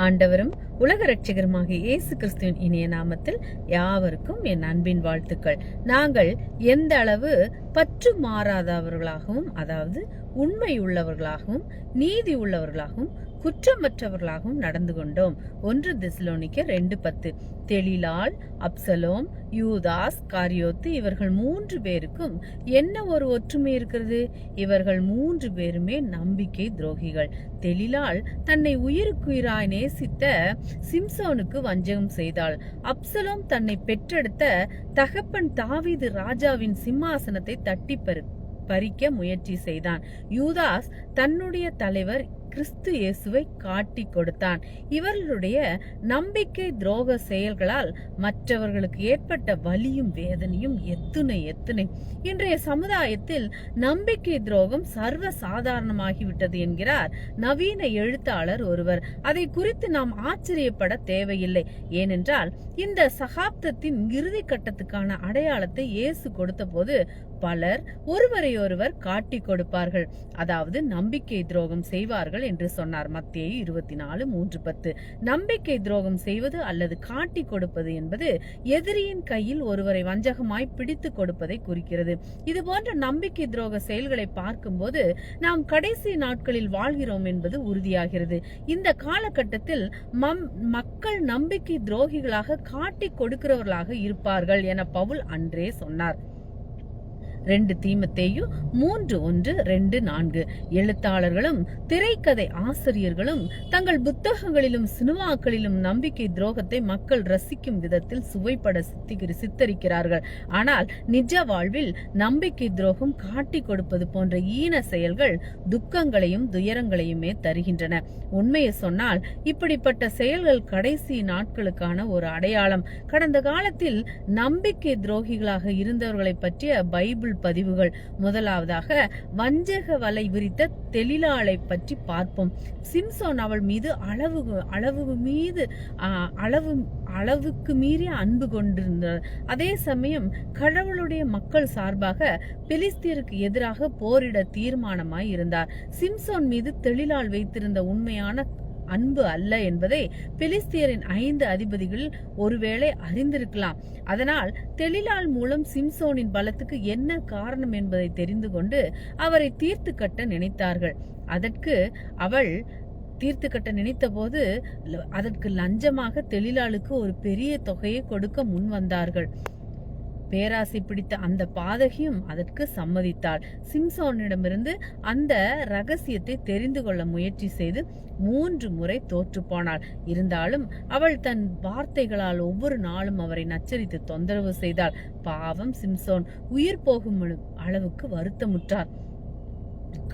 ஆண்டவரும் உலக ரட்சகருமாக இயேசு கிறிஸ்துவின் இனிய நாமத்தில் யாவருக்கும் என் அன்பின் வாழ்த்துக்கள். நாங்கள் எந்த அளவு பற்று மாறாதவர்களாகவும் அதாவது உண்மை உள்ளவர்களாகவும் நீதி உள்ளவர்களாகவும் குற்றமற்றவர்களாகவும் நடந்து கொண்டோம். ஒன்று திஸ்லோனிக்க ரெண்டு பத்து. தெளிலால் அப்சலோம் யூதாஸ் காரியோத்து இவர்கள் மூன்று பேருக்கும் என்ன ஒரு ஒற்றுமை இருக்கிறது? இவர்கள் மூன்று பேருமே நம்பிக்கை துரோகிகள். தெளிலால் தன்னை உயிருக்குயிராய் நேசித்த சிம்சோனுக்கு வஞ்சகம் செய்தாள். அப்சலோம் தன்னை பெற்றெடுத்த தகப்பன் தாவீது ராஜாவின் சிம்மாசனத்தை தட்டி பறிக்க முயற்சி செய்தான். யூதாஸ் தன்னுடைய தலைவர் கிறிஸ்து இயேசுவை காட்டி கொடுத்தான். இவர்களுடைய நம்பிக்கை துரோக செயல்களால் மற்றவர்களுக்கு ஏற்பட்ட வலியும் வேதனையும் எத்துணை எத்துணை இன்றைய சமுதாயத்தில் நம்பிக்கை துரோகம் சர்வ சாதாரணமாகிவிட்டது என்கிறார் நவீன எழுத்தாளர் ஒருவர். அதை குறித்து நாம் ஆச்சரியப்பட தேவையில்லை. ஏனென்றால் இந்த சகாப்தத்தின் இறுதி கட்டத்துக்கான அடையாளத்தை இயேசு கொடுத்த போது பலர் ஒருவரையொருவர் காட்டி கொடுப்பார்கள். அதாவது நம்பிக்கை துரோகம் செய்வார்கள் என்று சொன்னார். மத்திய இருபத்தி நாலு மூன்று பத்து. நம்பிக்கை துரோகம் செய்வது அல்லது காட்டி கொடுப்பது என்பது எதிரியின் கையில் ஒருவரை வஞ்சகமாய் பிடித்து கொடுப்பதை குறிக்கிறது. இது போன்ற நம்பிக்கை துரோக செயல்களை பார்க்கும்போது நாம் கடைசி நாட்களில் வாழ்கிறோம் என்பது உறுதியாகிறது. இந்த காலகட்டத்தில் மக்கள் நம்பிக்கை துரோகிகளாக காட்டி கொடுக்கிறவர்களாக இருப்பார்கள் என பவுல் அன்றே சொன்னார். ரெண்டு தீமத்தேயு மூன்று ஒன்று ரெண்டு நான்கு. எழுத்தாளர்களும் திரைக்கதை ஆசிரியர்களும் தங்கள் புத்தகங்களிலும் சினிமாக்களிலும் நம்பிக்கை துரோகத்தை மக்கள் ரசிக்கும் விதத்தில் சுவைப்பட சித்திகரி சித்தரிக்கிறார்கள். ஆனால் நிஜ வாழ்வில் நம்பிக்கை துரோகம் காட்டி கொடுப்பது போன்ற ஈன செயல்கள் துக்கங்களையும் துயரங்களையுமே தருகின்றன. உண்மையை சொன்னால் இப்படிப்பட்ட செயல்கள் கடைசி நாட்களுக்கான ஒரு அடையாளம். கடந்த காலத்தில் நம்பிக்கை துரோகிகளாக இருந்தவர்களை பற்றிய பைபிள் பொருள் பதிவுகள். முதலாவதாக வஞ்சக வலை விரித்த தெளிலாளை பற்றி பார்ப்போம். சிம்சோன் அவள் மீது அளவு அளவு மீது அளவு அளவுக்கு மீறிய அன்பு கொண்டிருந்தார் அதே சமயம் கடவுளுடைய மக்கள் சார்பாக பெலிஸ்தியருக்கு எதிராக போரிட தீர்மானமாய் இருந்தார் சிம்சோன் மீது தெளிலால் வைத்திருந்த உண்மையான அன்பு அல்ல என்பதை பிலிஸ்தியரின் ஐந்து அதிபதிகள் ஒருவேளை அறிந்திருக்கலாம். அதனால் தெளிலால் மூலம் சிம்சோனின் பலத்துக்கு என்ன காரணம் என்பதை தெரிந்து கொண்டு அவரை தீர்த்து கட்ட நினைத்தார்கள். அதற்கு அவள் தீர்த்து கட்ட நினைத்த போது அதற்கு லஞ்சமாக தெளிலாளுக்கு ஒரு பெரிய தொகையை கொடுக்க முன் வந்தார்கள். பேராசை பிடித்த அந்த பாதகியும் அதற்கு சம்மதித்தாள். சிம்சோனிடமிருந்து அந்த ரகசியத்தை தெரிந்து கொள்ள முயற்சி செய்து மூன்று முறை தோற்று போனாள். இருந்தாலும் அவள் தன் வார்த்தைகளால் ஒவ்வொரு நாளும் அவரை நச்சரித்து தொந்தரவு செய்தாள். பாவம் சிம்சோன். உயிர் போகும் அளவுக்கு வருத்தமுற்றார்.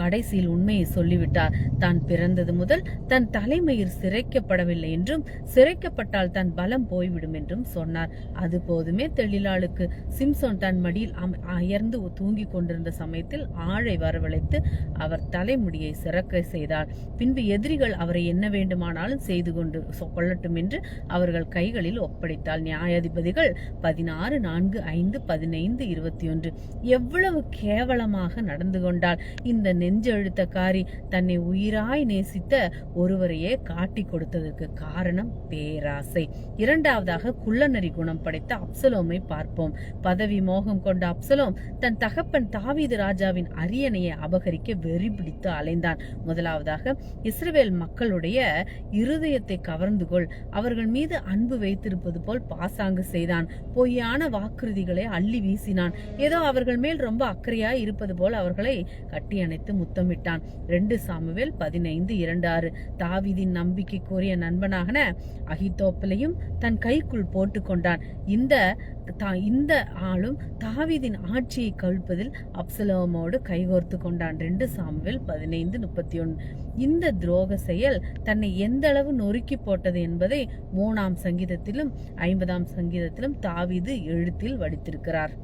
கடைசியில் உண்மையை சொல்லிவிட்டார். தான் பிறந்தது முதல் தன் தலைமயிர் சிறைக்கப்படவில்லை என்றும் சிறைக்கப்பட்டால் தன் பலம் போய்விடும் என்றும் சொன்னார். அது போதுமே தெளிலாளுக்கு. சிம்சோன் தன் மடியில் அயர்ந்து தூங்கிக் கொண்டிருந்த சமயத்தில் ஆழை வரவழைத்து அவர் தலைமுடியை சிறக்க செய்தார். பின்பு எதிரிகள் அவரை என்ன வேண்டுமானாலும் செய்து கொண்டு கொள்ளட்டும் என்று அவர்கள் கைகளில் ஒப்படைத்தால் நியாயாதிபதிகள் பதினாறு நான்கு ஐந்து பதினைந்து இருபத்தி ஒன்று. எவ்வளவு கேவலமாக நடந்து கொண்டால் இந்த நெஞ்செழுத்தக்காரி தன்னை உயிராய் நேசித்த ஒருவரையே காட்டி கொடுத்ததற்கு காரணம் பேராசை. இரண்டாவதாக குள்ளநரி குணம் படைத்த அப்சலோமை பார்ப்போம். பதவி மோகம் கொண்ட அப்சலோம் தன் தகப்பன் தாவீது ராஜாவின் அரியணையை அபகரிக்க வெறி பிடித்து அலைந்தான். முதலாவதாக இஸ்ரேல் மக்களுடைய இருதயத்தை கவர்ந்து கொள். அவர்கள் மீது அன்பு வைத்திருப்பது போல் பாசாங்கு செய்தான். பொய்யான வாக்குறுதிகளை அள்ளி வீசினான். ஏதோ அவர்கள் மேல் ரொம்ப அக்கறையாய் இருப்பது போல் அவர்களை கட்டி அணைத்து முத்தமிட்டான். ரெண்டு சாமுவேல் பதினைந்து இரண்டு ஆறு தாவிதின் நம்பிக்கைக்குரிய நண்பனாக அகித்தோப்பிலையும் தன் கைக்குள் போட்டு கொண்டான் இந்த இந்த ஆளும் தாவிதின் ஆட்சியை கவிழ்ப்பதில் அப்சலோமோடு கைகோர்த்து கொண்டான். ரெண்டு சாமுவேல் பதினைந்து முப்பத்தி ஒன்று இந்த துரோக செயல் தன்னை எந்த அளவு நொறுக்கி போட்டது என்பதை மூணாம் சங்கீதத்திலும் ஐம்பதாம் சங்கீதத்திலும் தாவிது எழுத்தில் வடித்திருக்கிறார்.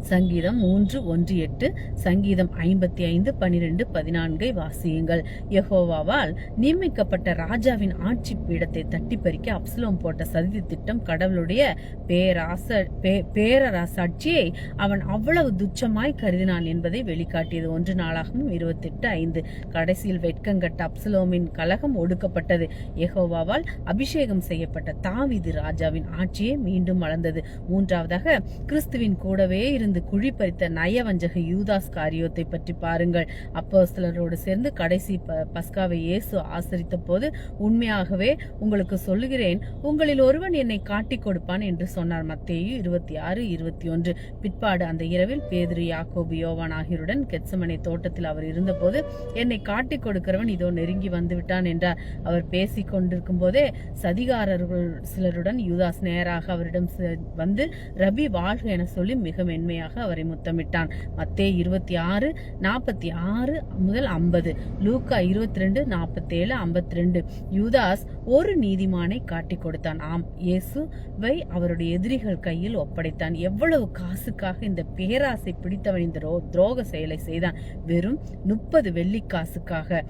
சங்கீதம் மூன்று ஒன்று எட்டு சங்கீதம் ஐம்பத்தி ஐந்து பனிரெண்டு பதினான்கை வாசியுங்கள். யெகோவாவால் நியமிக்கப்பட்ட ராஜாவின் ஆட்சி பீடத்தை தட்டி பறிக்க அப்சலோம் போட்ட சதி திட்டம் கடவுளுடைய பேராச பேரரசாட்சியை அவன் அவ்வளவு துச்சமாய் கருதினான் என்பதை வெளிக்காட்டியது. ஒன்று நாளாகவும் இருபத்தெட்டு ஐந்து. கடைசியில் வெட்கங்கட்ட அப்சலோமின் கலகம் ஒடுக்கப்பட்டது. எகோவாவால் அபிஷேகம் செய்யப்பட்ட தாவிது ராஜாவின் ஆட்சியே மீண்டும் வளர்ந்தது. மூன்றாவதாக கிறிஸ்துவின் கூடவே இருந்து குழி பறித்த நயவஞ்சக யூதாஸ் காரியத்தை பற்றி பாருங்கள். அப்போ சிலரோடு சேர்ந்து கடைசி ப- பஸ்காவை இயேசு ஆசரித்த போது உண்மையாகவே உங்களுக்கு சொல்லுகிறேன் உங்களில் ஒருவன் என்னை காட்டிக் கொடுப்பான் என்று சொன்னார். மத்தேயு இருபத்தி ஆறு இருபத்தி ஒன்று பிற்பாடு அந்த இரவில் பேதுரு யாக்கோபு யோவான் ஆகியோருடன் கெச்சமனை தோட்டத்தில் அவர் இருந்தபோது என்னை காட்டி கொடுக்கிறவன் இதோ நெருங்கி வந்து விட்டான் என்றார். அவர் பேசிக் கொண்டிருக்கும் போதே சதிகாரர்கள் சிலருடன் யூதாஸ் நேராக அவரிடம் செ- வந்து ரபி வாழ்க என சொல்லி மிக மென்மையாக அவரை முத்தமிட்டான். மத்தே இருபத்தி ஆறு நாற்பத்தி ஆறு முதல் ஐம்பது லூக்கா இருபத்தி ரெண்டு நாற்பத்தேழு ஐம்பத்தி ரெண்டு யூதாஸ் ஒரு நீதிமானை காட்டி கொடுத்தான். ஆம் இயேசுவை அவருடைய எதிரிகள் கையில் ஒப்படைத்தான். எவ்வளவு காசுக்காக இந்த பேராசை பிடித்தவன் இந்த துரோக செயலை செய்தான்? வெறும் முப்பது வெள்ளி காசுக்காக.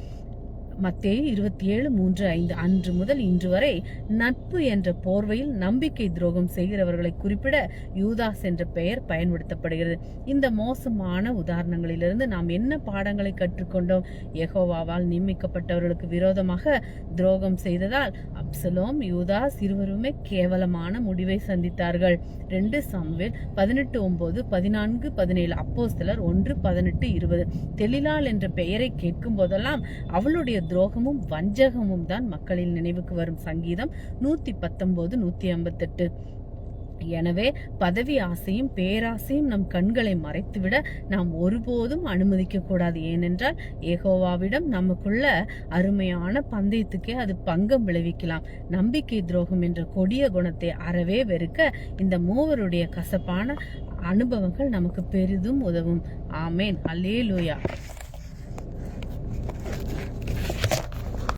மத்தே இருபத்தி ஏழு மூன்று ஐந்து அன்று முதல் இன்று வரை நட்பு என்ற போர்வையில் நம்பிக்கை துரோகம் செய்கிறவர்களை குறிப்பிட யூதாஸ் என்ற பெயர் பயன்படுத்தப்படுகிறது. இந்த மோசமான உதாரணங்களிலிருந்து நாம் என்ன பாடங்களை கற்றுக்கொண்டோம்? எகோவாவால் நியமிக்கப்பட்டவர்களுக்கு விரோதமாக துரோகம் செய்ததால் அப்சலோம் யூதாஸ் இருவருமே கேவலமான முடிவை சந்தித்தார்கள். ரெண்டு சாமுவேல் பதினெட்டு ஒன்பது பதினான்கு பதினேழு அப்போஸ்தலர் ஒன்று பதினெட்டு இருபது. தெலிலால் என்ற பெயரை கேட்கும் போதெல்லாம் அவளுடைய துரோகமும் வஞ்சகமும் தான் மக்களின் நினைவுக்கு வரும் சங்கீதம் நூத்தி பத்தொன்பது நூத்தி ஐம்பத்தெட்டு. எனவே பதவி ஆசையும் பேராசையும் நம் கண்களை மறைத்துவிட நாம் ஒருபோதும் அனுமதிக்க கூடாது ஏனென்றால் ஏகோவாவிடம் நமக்குள்ள அருமையான பந்தயத்துக்கே அது பங்கம் விளைவிக்கலாம். நம்பிக்கை துரோகம் என்ற கொடிய குணத்தை அறவே வெறுக்க இந்த மூவருடைய கசப்பான அனுபவங்கள் நமக்கு பெரிதும் உதவும். ஆமேன். அல்லேலூயா.